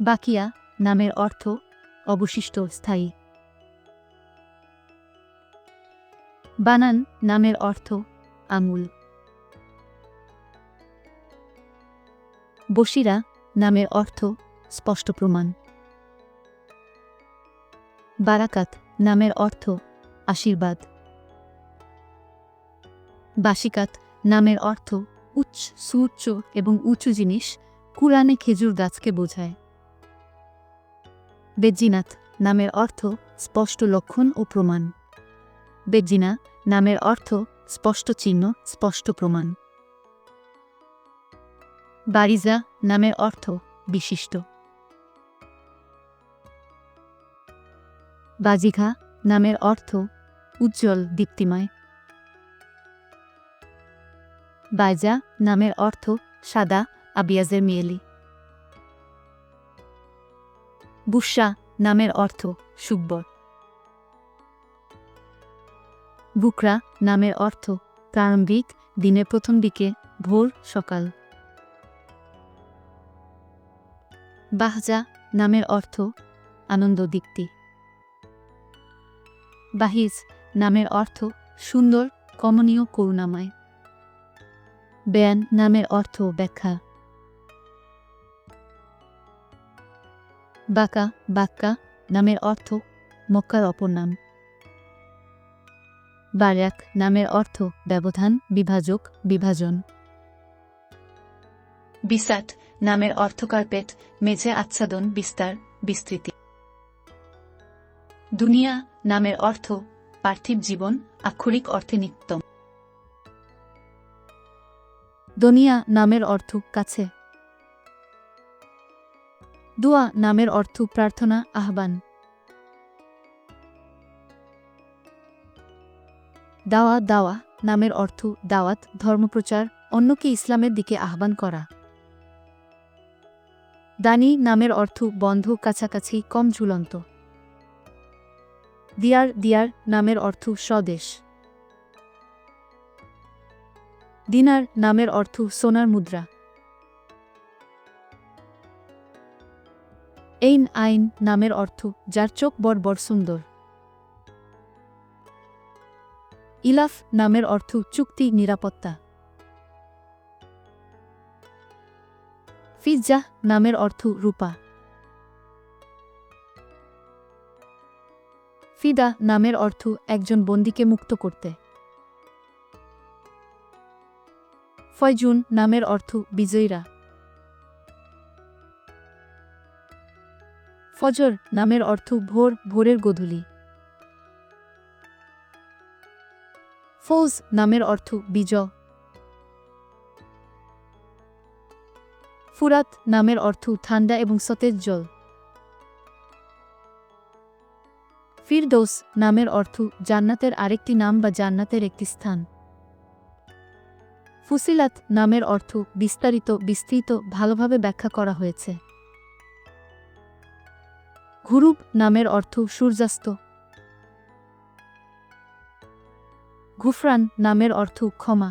বাকিয়া নামের অর্থ অবশিষ্ট স্থায়ী। বানান নামের অর্থ আঙুল বসিরা নামের অর্থ স্পষ্ট প্রমাণ। বারাকাত নামের অর্থ আশীর্বাদ। বাসিকাত নামের অর্থ উচ্চ, সুউচ্চ এবং উঁচু জিনিস কুরআনে খেজুর গাছকে বোঝায়। বেজ্জিনাত নামের অর্থ স্পষ্ট লক্ষণ ও প্রমাণ। বেজ্জিনা নামের অর্থ স্পষ্ট চিহ্ন, স্পষ্ট প্রমাণ। বারিজা নামের অর্থ বিশিষ্ট। বাজিঘা নামের অর্থ উজ্জ্বল, দীপ্তিময়। বাইজা নামের অর্থ সাদা, আবিয়াজের মিয়েলি। বুসা নামের অর্থ সুব্বর। বুকরা নামের অর্থ প্রারম্ভিক দিনের প্রথম দিকে ভোর সকাল। বাহজা নামের অর্থ আনন্দ দীপ্তি। বাহিজ নামের অর্থ সুন্দর, কমনীয় করুণাময়। বেয়ান নামের অর্থ ব্যাখ্যা। বাকা বাক্কা নামের অর্থ মক্কার অপর নাম। বারাক, নামের অর্থ ব্যবধান, বিভাজক, বিভাজন। বিসাট নামের অর্থ কার্পেট, মেঝে আচ্ছাদন, বিস্তার, বিস্তৃতি। দুনিয়া, নামের অর্থ পার্থিব জীবন, আক্ষরিক অর্থে নিত্য দনিয়া, নামের অর্থ কাছে। দোয়া নামের অর্থ প্রার্থনা, আহ্বান। দাওয়া দাওয়া নামের অর্থ দাওয়াত, ধর্মপ্রচার, অন্যকে ইসলামের দিকে আহ্বান করা। দানি নামের অর্থ বন্ধ, কাছাকাছি, কম ঝুলন্ত। দিয়ার দিয়ার নামের অর্থ স্বদেশ। দিনার নামের অর্থ সোনার মুদ্রা। এইন আইন নামের অর্থ, যার চোখ বড় সুন্দর। ইলাফ নামের অর্থ, চুক্তি, নিরাপত্তা। ফিজ্জাহ নামের অর্থ, রূপা। ফিদা নামের অর্থ, একজন বন্দীকে মুক্ত করতে। ফয়জুন নামের অর্থ, বিজয়ীরা। ফজর নামের অর্থ ভোর, ভোরের গোধূলি। ফৌজ নামের অর্থ বিজয়। ফুরাত নামের অর্থ ঠান্ডা এবং সতেজ জল। ফিরদৌস নামের অর্থ জান্নাতের আরেকটি নাম বা জান্নাতের একটি স্থান। ফুসিলাত নামের অর্থ বিস্তারিত, বিস্তৃত, ভালোভাবে ব্যাখ্যা করা হয়েছে। ঘুরুব নামের অর্থ সূর্যাস্ত। ঘুফরান নামের অর্থ ক্ষমা।